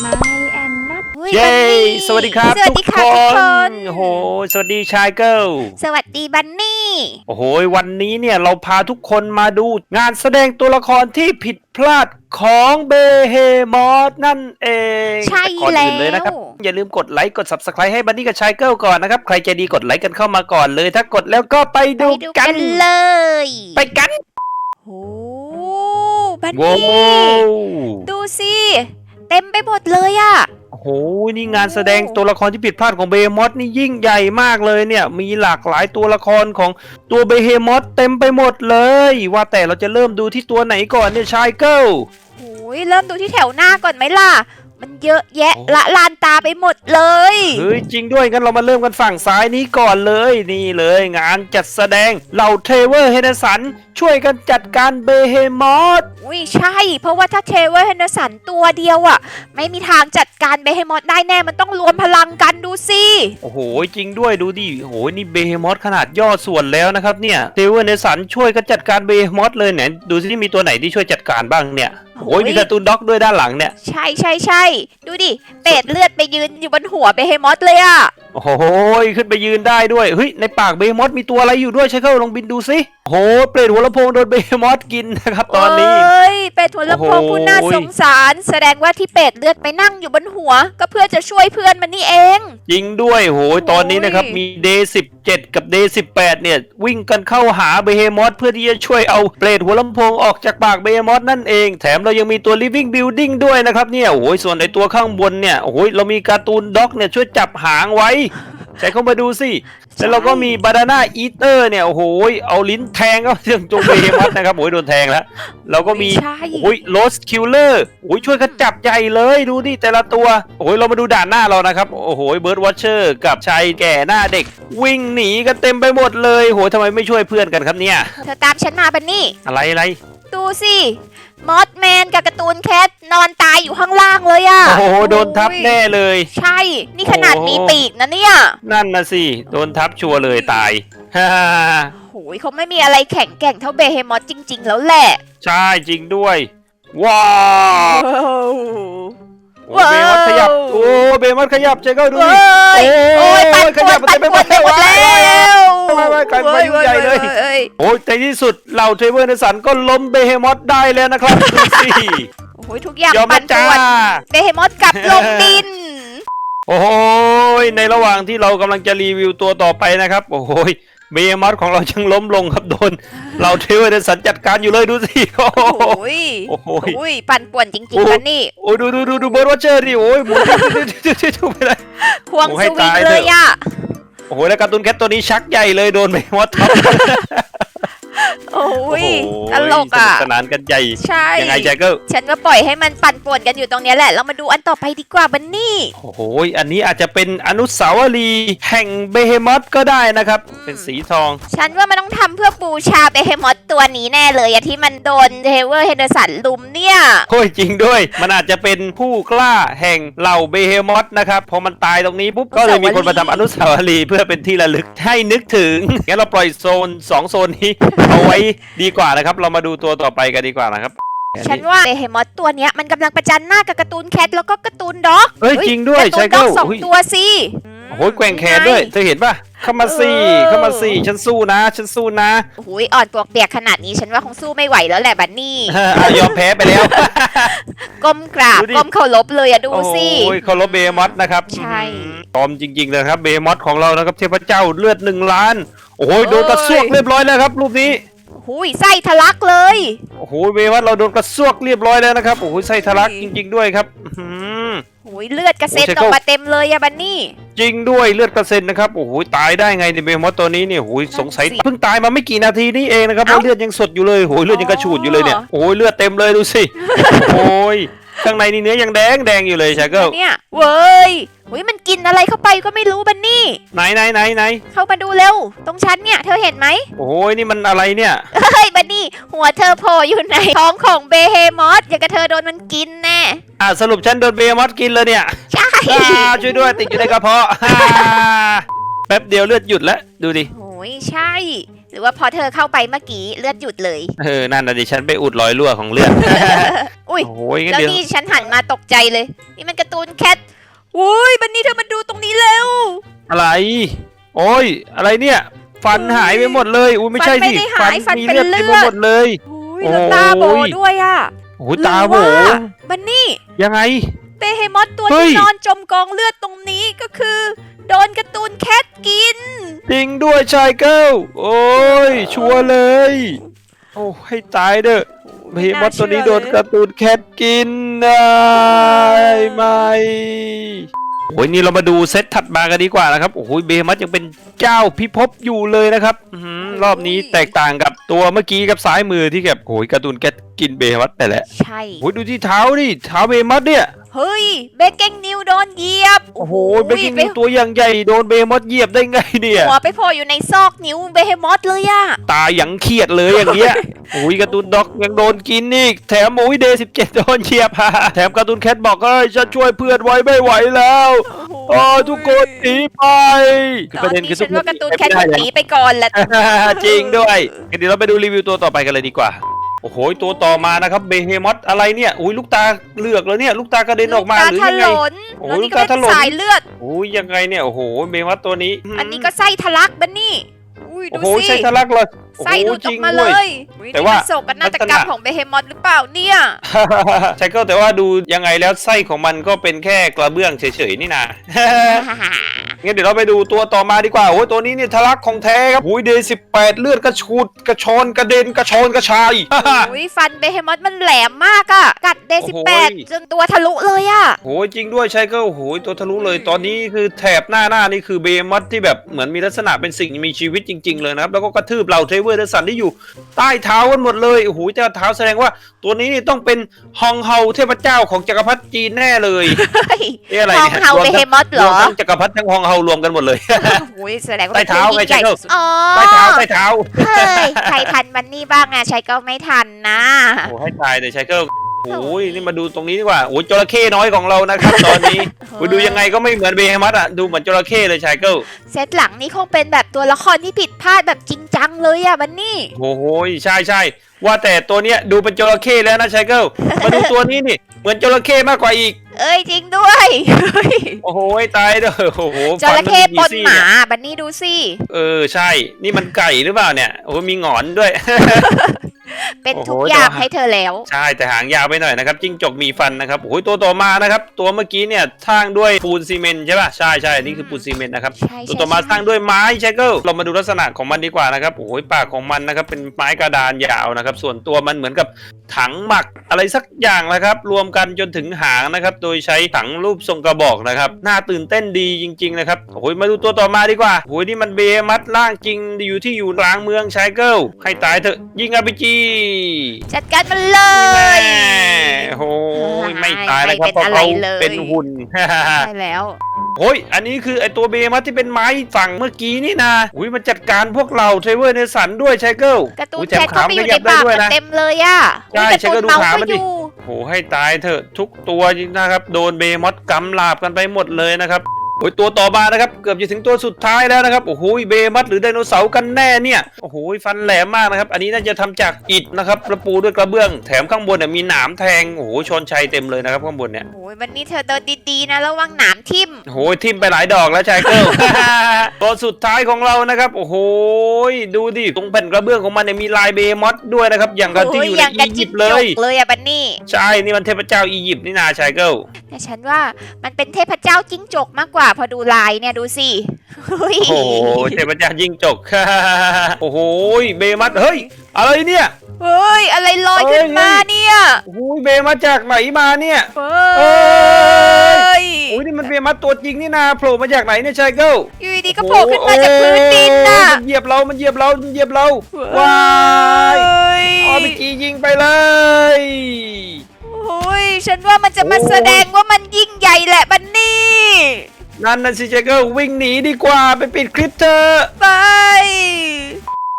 ไม่แอนนัทอุ๊ยเย้บันนี่สวัสดีครับสวัสดีค่ะทุทุกกคคนนโอ้โห สวัสดีชายเกิลสวัสดีบันนี่ โอ้โห วันนี้เนี่ยเราพาทุกคนมาดู งานแสดงตัวละครที่ผิดพลาดของเบเฮมอสนั่นเองใช่แต่ก่อนอื่นเลยนะครับแล้วอย่าลืมกดไลค์กด subscribe ให้บันนี่กับชายเกิลก่อนนะครับ ใครใจดีกดไลค์กันเข้ามาก่อนเลย ถ้ากดแล้วก็ไปไปดูดูกักันนเลย ไปกันโอ้บันว้านี่วดูสิ เต็มไปหมดเลยอะ โอ้โห นี่งานแสดงตัวละครที่ผิดพลาดของเบเฮมอสนี่ยิ่งใหญ่มากเลยเนี่ย มีหลากหลายตัวละครของตัวเบเฮมอสเต็มไปหมดเลย ว่าแต่เราจะเริ่มดูที่ตัวไหนก่อนเนี่ยชายเกิล โอ้ยเริ่มดูที่แถวหน้าก่อนไหมล่ะ มันเยอะแยะโอ้ละลานตาไปหมดเลย เฮ้ยจริงด้วยงั้นเรามาเริ่มกันฝั่งซ้ายนี้ก่อนเลยนี่เลยงานจัดแสดงเหล่าเทเวอร์เฮนสันช่วยกันจัดการเบเฮมอสอุ้ยใช่ เพราะว่าถ้าเทเวอร์เฮนเดอร์สันตัวเดียวอะไม่มีทางจัดการเบเฮมอสได้แน่มันต้องรวมพลังกันดูสิโอ้โหจริงด้วยดูดิโอ้โหนี่เบเฮมอสขนาดย่อส่วนแล้วนะครับเนี่ยเทเวอร์เฮนสันช่วยกันจัดการเบเฮมอสเลยเนี่ยดูสิมีตัวไหนที่ช่วยจัดการบ้างเนี่ยโอ้ยมีการ์ตูนด็อกด้วยด้านหลังเนี่ย ใช่ใช่ใช่ดูดิ เป็ดเลือดไปยืนอยู่บนหัวเบเฮมอสเลยอะ โอ้โหขึ้นไปยืนได้ด้วยเฮ้ยในปากเบมอสมีตัวอะไรอยู่ด้วยใช่เข้าลองบินดูสิโอ้โหเปรตหัวลำโพงโดนเบมอสกินนะครับตอนนี้ เอ้ยเป็ดหัวลำโพงโอ้โห ผู้น่าสงสาร แสดงว่าที่เป็ดเลือดไปนั่งอยู่บนหัว ก็เพื่อจะช่วยเพื่อนมันนี่เอง จริงด้วยโอ้โหตอนนี้นะครับโอ้ยมีเดย์สิบเจ็ดกับเดย์สิบแปดเนี่ยวิ่งกันเข้าหาเบมอสเพื่อที่จะช่วยเอาเปรตหัวลำโพงออกจากปากเบมอสนั่นเอง แถมเรายังมีตัว living building ด้วยนะครับเนี่ยโอ้โหส่วนในตัวข้างบนเนี่ยโอ้โหเรามีการ์ตูนด็อกเนี่ยช่วยจับหางไว้ใส่เข้ามาดูสิแล้วเราก็มีบานาน่าอีเตอร์เนี่ยโอ้โหเอาลิ้นแทงเข้าเรื่องจงเบมอสนะครับโอ้ยโดนแทงแล้วเราก็มีใช่โอ้ยโรสคิลเลอร์โอ้ยช่วยกันจับใหญ่เลยดูดิแต่ละตัวโอ้ยเรามาดูด่านหน้าเรานะครับโอ้โหเบิร์ดวอชเชอร์กับชายแก่หน้าเด็ก วิ่งหนีกันเต็มไปหมดเลยโหทำไมไม่ช่วยเพื่อนกันครับเนี่ยเธอตามฉันมาบันนี่อะไรอะไรดูสิ มอสแมนกับการ์ตูนแคทนอนตายอยู่ข้างล่างเลยอะโอ้โหโดนทับแน่เลย ใช่ นี่ขนาดโอ้มีปีกนะเนี่ย นั่นนะสิ โดนทับชัวร์เลยตายฮ่าโอ้ยเขาไม่มีอะไรแข็งแกร่งเท่าเบเฮมอสจริง ๆ แล้วแหละ ใช่จริงด้วย ว้าวโอ้ว้าวเบมัสขยับ โอ้เบมัสขยับเจ๊ก็ดูเฮ้ดิยโอ้โอ้ยยปั่นขป่วยันบปั่นป่วนไปหมดแล้วไม่ไม่กลา ยเป็นพายุใหญ่เลย เอ้ยโอ้ยในที่สุดเหล่าเทเวอร์ในสันก็ล้มเบเฮมอสได้แล้วนะครับดูสิโอ้ยทุกอย่างยอมปั่นะนจ้าป่วนเบเฮมอสกลับลงดิน โอ้ยในระหว่างที่เรากำลังจะรีวิวตัวต่อไปนะครับ โอ้ยเบเฮมอสของเรายังล้มลงครับโดนเหล่าเทเวอร์ในสันจัดการอยู่เลยดูสิโอ้โอ้โหยโอ้โห โอ้ยปั่นป่วนจริงโอ้ๆนะนี่โอ้ยดูดูดูดูเบิร์ดวอเชอร์ดิโอ้ยหมุนดูไปเลยควงโอ้สให้วิงตายเลเถยอะอะ โอ้โหแล้วการ์ตูนแคทตัวนี้ชักใหญ่เลยโดนเบเฮมอสทับ โอ้โอ้ยโหตลกอะ สนุสนานกันใหญ่ ใช่ ยังไงแจ็คเกิลฉันว่าปล่อยให้มันปั่นป่วนกันอยู่ตรงเนี้ยแหละ เรามาดูอันต่อไปดีกว่าบันนี่ โอ้โห อันนี้อาจจะเป็นอนุสาวรีย์แห่งเบเฮมอสก็ได้นะครับอืมเป็นสีทอง ฉันว่ามันต้องทำเพื่อบูชาเบเฮมอสตัวนี้แน่เลยอะที่มันโดนเทเวอร์เฮนเดอร์สันลุมเนี่ย โอ้ยจริงด้วย มันอาจจะเป็นผู้กล้าแห่งเหล่าเบเฮมอสนะครับ พอมันตายตรงนี้ปุ๊บ ก็เลยมีคนมาทำอนุสาวรีย์เพื่อเป็นที่ระลึกให้นึกถึง งั้นเราปล่อยโซน 2 โซนนี้เอาไว้ดีกว่านะครับ เรามาดูตัวต่อไปกันดีกว่านะครับ ฉันว่าเบเฮมอสตัวเนี้ยมันกำลังประจันหน้ากับการ์ตูนแคทแล้วก็การ์ตูนด็อกเฮ้ยจริงด้วยการ์ตูใช่นด็ก็อกสองเฮ้ย ตัวสิโอ้โหแกว่งแขนด้วย เธอเห็นป่ะเข้ามาสี่เออเข้ามาสี่ฉันสู้นะ ฉันสู้นะโอ้ยอ่อนปวกเปียกขนาดนี้ฉันว่าคงสู้ไม่ไหวแล้วแหละบันนี่อะยอมแพ้ไปแล้ว ก้มกราบ ดูดิ ก้มเคารพเลยอะดูสิ โอ้ยเคารพเบมอสนะครับใช่ ตอมจริงๆเลยครับเบมอสของเรานะครับเทพเจ้าเลือดหนึ่งล้าน โอ้ยเอ้ยโดนกระซวกเรียบร้อยแล้วครับรูปนี้ หุยไส้ทะลักเลย โอ้โหเบมอสเราโดนกระซวกเรียบร้อยแล้วนะครับ โอ้โหไส้ทะลักอุ้ยจริง ๆ ด้วยครับอื้อหือหุยเลือดกระเซ็นโอ้ยออกมาเต็มเลยอะบันนี่ จริงด้วยเลือดกระเซ็นนะครับโอ้โหตายได้ไงในยเบมอสตัวนี้เนี่ยโอ้โหสงสัยนั่นสิเพิ่งตายมาไม่กี่นาทีนี่เองนะครับเพเอ้าราะเลือดยังสดอยู่เลยโอ้โหเลือดยังกระฉูดอยู่เลยเนี่ยอ๋อโอ้โหเลือดเต็มเลยดูสิ โอ้ย ข้างในนี่เนื้อยังแดงแดงอยู่เลยชาเกิลเนี่ยเว้ยหุยมันกินอะไรเข้าไปก็ไม่รู้บันนี่ ไหนไหนไหนไหนเข้ามาดูเร็ว ตรงชั้นเนี่ย เธอเห็นไหม โอ้ยนี่มันอะไรเนี่ย เฮ้ยบันนี่ หัวเธอโผล่อยู่ในท้องของเบเฮมอสอย่างกับเธอโดนมันกินแน่อ่าสรุปฉันโดนเบมอสกินเลยเนี่ย ใช่อ่าช่วยด้วยติดอยู่ในกระเพาะอ่าแป๊บเดียวเลือดหยุดแล้วดูดิโอ้ยใช่ดห รือว่าพอเธอเข้าไปเมื่อกี้เลือดหยุดเลย เออ นั่นนะดิฉันไปอุดรอยรั่วของเลือด อุ้ยโอ้ยงั้นแล้วเดี๋ยวนี่ฉันหันมาตกใจเลย นี่มันการ์ตูนแคทโอ้ยบันนี่เธอมาดูตรงนี้แล้วอะไร โอ้ย อะไรเนี่ย ฟันหายไปหมดเลย อุ้ยไม่ใช่ฟันไม่สิได้หายฟันมีเป็นเลือดเต็มไปเลือดหมดเลยโอ้ยแล้วตาโบโอ้ย ด้วยอะ โอ้ยตาโบหรือว่า บันนี่ยังไง เบเฮมอสตัวเฮ้ที่ย นอนจมกองเลือดตรงนี้ก็คือ โดนการ์ตูนแคทกิน จริงด้วยชายเกิลโอ้ย ชัวร์เลย โอ้ให้ตายเด้อเบมอสตัวนี้โดนการ์ตูนแคทกินได้ไหมโอ้ยนี่เรามาดูเซตถัดมากันดีกว่านะครับโอ้โหเบมัสยังเป็นเจ้าพิภพอยู่เลยนะครับอื้อหือรอบนี้แตกต่างกับตัวเมื่อกี้กับซ้ายมือที่แบบโอ้ยการ์ตูนแคทกินเบมัสไปแล้วใช่โอ้ยดูที่เท้าดิเท้าเบมัสเนี่ย เฮ้ยเบเก้งนิวโดนเหยียบโอ้โหเบกกิ้งนิวตัวอย่างใหญ่โดนเบมัสเหยียบได้ไงเนี่ยหัวไปโผล่อยู่ในซอกนิ้วเบเฮมอสเลยอะตายอย่างเครียดเลยอย่างเงี้ยโอ้ยการ์ตูนด็อกยังโดนกินอีกแถมโอ้ยเดย์สิบเจ็ดโดนเหยียบแถมการ์ตูนแคทบอกเอ้ยฉันช่วยเพื่อนไว้ไม่ไหวแล้วอ๋อทุกคนหนีไปตอนนี้ฉันว่าการ์ตูนแคทหนีไปก่อนแหละจริงด้วยงั้นเดี๋ยวเราไปดูรีวิวตัวต่อไปกันเลยดีกว่า โอ้โหตัวต่อมานะครับเบเฮมอสอะไรเนี่ยอุ้ยลูกตาเหลือกแล้วเนี่ยลูกตากระเด็นออกมาหรือตายังไงถลนโอ้แล้วยนี่ก็ตาถเป็นลนสายเลือดโอ้ยยังไงเนี่ยโอ้โหเบเฮมอสตัวนี้ อันนี้ก็ไส้ทะลักบันนี่อุ้ยโอ้ดูโหสิใช่ทะลักเลยโอ้ ไส้โหหลุดจออริกงมาด้เลวยยอุ๊ยแต่ว่านี่มันโศกนาฏกรรมของเบเฮมอสหรือเปล่าเนี่ยใช่ก็แต่ว่าดูยังไงแล้วไส้ของมันก็เป็นแค่กระเบื้องเฉยๆนี่นะงั้นเดี๋ยวเราไปดูตัวต่อมาดีกว่าโอ้ยตัวนี้เนี่ยทะลักของแท้ครับโอ้ยเดย์สิบแปดเลือดกระชูดกระชอนกระเด็นกระชอนกระชายอุ้ยฟันเบเฮมอสมันแหลมมากอะกัดเดโอ้สิโหแปดจนตัวทะลุเลยอะโอ้ยจริงด้วยใช่ก็โอ้โหตัวทะลุเลยตอนนี้คือแถบหน้าหน้านี่คือเบมัสที่แบบเหมือนมีลักษณะเป็นสิ่งมีชีวิตจริง ๆ เลยนะครับ แล้วก็กระทืบเหล่าเทรเวอร์เดสันที่อยู่ใต้เท้ากันหมดเลยโอ้โหเจ้าเท้าแสดงว่าตัวนี้นี่ต้องเป็นฮองเฮาเทพเจ้าของจักรพรรดิจีนแน่เลยเฮ้ยนี่อะไรฮองเนี่ยเฮารวมเบเฮทั้งมอสเหรรวอมทั้งจักรพรรดิทั้งฮองเฮารวมกันหมดเลยโอ้ยแสดงว่าใต้เท้าป็นผู้ยิ่งใหญ่ไงสุดๆอ๋อใต้เท้าใต้เท้าเฮ้ยใครทันมันนี่บ้างอะใช้ก็ไม่ทันนะโอ้ให้ตายเลยชายเกิล โอ้ยนี่มาดูตรงนี้ดีกว่าโอ้ยจระเข้น้อยของเรานะครับ ตอนนี้โอ้ยดูยังไงก็ไม่เหมือนเบฮมัสอะดูเหมือนจระเข้เลยชายเกิลเซตหลังนี่คงเป็นแบบตัวละครที่ผิดพลาดแบบจริงจังเลยอะบันนี่โอ้โหใช่ใช่ว่าแต่ตัวเนี้ยดูเป็นจระเข้แล้วนะชายเกิลมาดูตัวนี้นี่เหมือนจระเข้มากกว่าอีก เอ้ยจริงด้วยเฮ้ยโอ้โหตายเด้อโอ้โหจระเข้ฟัปมันนซี่หมาบันนี่ดูสิเออใช่ นี่มันไก่หรือเปล่าเนี่ยโอ้โหมีหงอนด้วย เป็นโอ้โหทุกอย่างแต่ว่าให้เธอแล้ว ใช่แต่หางยาวไปหน่อยนะครับจิ้งจกมีฟันนะครับโอ้ยตัวต่อมานะครับ ตัวเมื่อกี้เนี่ยสร้างด้วยปูนซีเมนต์ใช่ป่ะใช่ใช่นี่คือปูนซีเมนต์นะครับใช่ตัวใช่ต่อมาสใช่ร้างด้วยไม้ใช่เกิลเรามาดูลักษณะของมันดีกว่านะครับโอ้ยปากของมันนะครับเป็นไม้กระดานยาวนะครับ ส่วนตัวมันเหมือนกับถังหมักอะไรสักอย่างนะครับ รวมกันจนถึงหางนะครับ โดยใช้ถังรูปทรงกระบอกนะครับน่าตื่นเต้นดีจริง ๆ นะครับโอ้ยมาดูตัวต่อมาดีกว่าโอ้ยนี่มันเบมัดล่างจริงอยู่ที่อยู่กลางเมืองชายเกิลให้ตายเถอะยิงอาร์พีจีจัดการมันเลยโอ้ยไม่ตายแล้วครับไม่เพเป็นราะอะไรเขาเลย เป็นหุ่น ใช่แล้ว โอ้ย อันนี้คือไอตัวเบมัสที่เป็นไม้ฝั่งเมื่อกี้นี่นะ อุ้ยมันจัดการพวกเราเทรเวอร์เนสันด้วยชายเกิลการ์ตูนอุ๊ยแคทเข้าไปอยู่ในแถมขปากขยับได้ด้วยมันนะเต็มเลยอะใช่อุ๊ยการ์ตูนฉันก็ดูเมาส์ขาก็มันอดิยู่โหให้ตายเถอะทุกตัวจริงนะครับ โดนเบมัสกำลาบกันไปหมดเลยนะครับ โอ้ยตัวต่อมานะครับ เกือบจะถึงตัวสุดท้ายแล้วนะครับ โอ้โหเบมัสหรือไดโนเสาร์กันแน่เนี่ย โอ้โหฟันแหลมมากนะครับ อันนี้น่าจะทำจากอิฐนะครับประปูด้วยกระเบื้อง แถมข้างบนเนี่ยมีหนามแทง โอ้โหชนชัยเต็มเลยนะครับข้างบนเนี่ยโอ้ยวันนี้เธอเดินดีๆนะระวังหนามทิ่มโอ้โหทิมไปหลายดอกแล้วชายเกิลตัวสุดท้ายของเรานะครับ โอ้โหดูดิตรงแผ่นกระเบื้องของมันเนี่ยมีลายเบมอสด้วยนะครับ อย่างกับที่โอ้ยอยู่อในย่างกับอียิจิ้ปงต์เลจยกเลยอะบันนี่ใช่นี่มันเทพเจ้าอียิปต์นี่นาชายเกิลแต่ฉันว่ามันเป็นเทพเจ้าจิ้งจกมากกว่าพอดูลายเนี่ยดูสิเฮ้ยโอ้โหเทพเจ้ายิ่งจก โอ้โหเบมัสเฮ้ย อะไรเนี่ยเฮ้ย อะไรลอยขึ้นมาเนี่ยโอ้โหเบมัสจากไหนมาเนี่ยเฮเอ้้ยโอ้ยนี่มันเบมัสตัวจริงนี่นาโผล่มาจากไหนเนี่ยชายเกิลอยู่ดีๆก็โผล่ขึ้นมาจากพื้นดินน่ะโอ้ยมันเหยียบเรา มันเหยียบเรา มันเหยียบเราว้ายออพีจียิงไปเลยโอ้ยฉันว่ามันจะมาโอ้ยแสดงว่ามันยิ่งใหญ่แหละบันนี่ นั่นน่ะสิเจเกอร์วิ่งหนีดีกว่าไปปิดคลิปเธอไป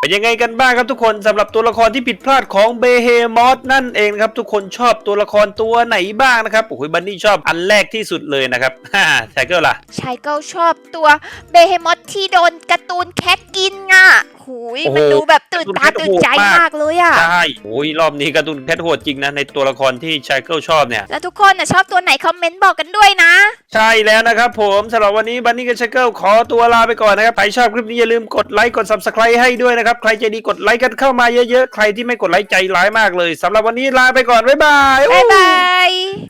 เป็นยังไงกันบ้างครับทุกคนสำหรับตัวละครที่ผิดพลาดของเบเฮมอสนั่นเองครับทุกคนชอบตัวละครตัวไหนบ้างนะครับโอ้โหบันนี่ชอบอันแรกที่สุดเลยนะครับฮ่าไทเกอร์ล่ะชายเก้าชอบตัวเบเฮมอสที่โดนการ์ตูนแคทกินอะ หหูยโอ้โห มันดูแบบตื่นตาการ์ตูนตื่นใจโหดมากมากเลยอะ ใช่โอ้ยรอบนี้การ์ตูนแคทโหดจริงนะ ในตัวละครที่ชายเกิลชอบเนี่ย แล้วทุกคนน่ะชอบตัวไหนคอมเมนต์บอกกันด้วยนะ ใช่แล้วนะครับผมสำหรับวันนี้บันนี่กับชายเกิลขอตัวลาไปก่อนนะครับ ใครชอบคลิปนี้อย่าลืมกดไลค์กด subscribe ให้ด้วยนะครับ ใครใจดีกดไลค์กันเข้ามาเยอะๆ ใครที่ไม่กดไลค์ใจร้ายมากเลยสำหรับวันนี้ลาไปก่อน บ๊ายบาย บ๊ายบาย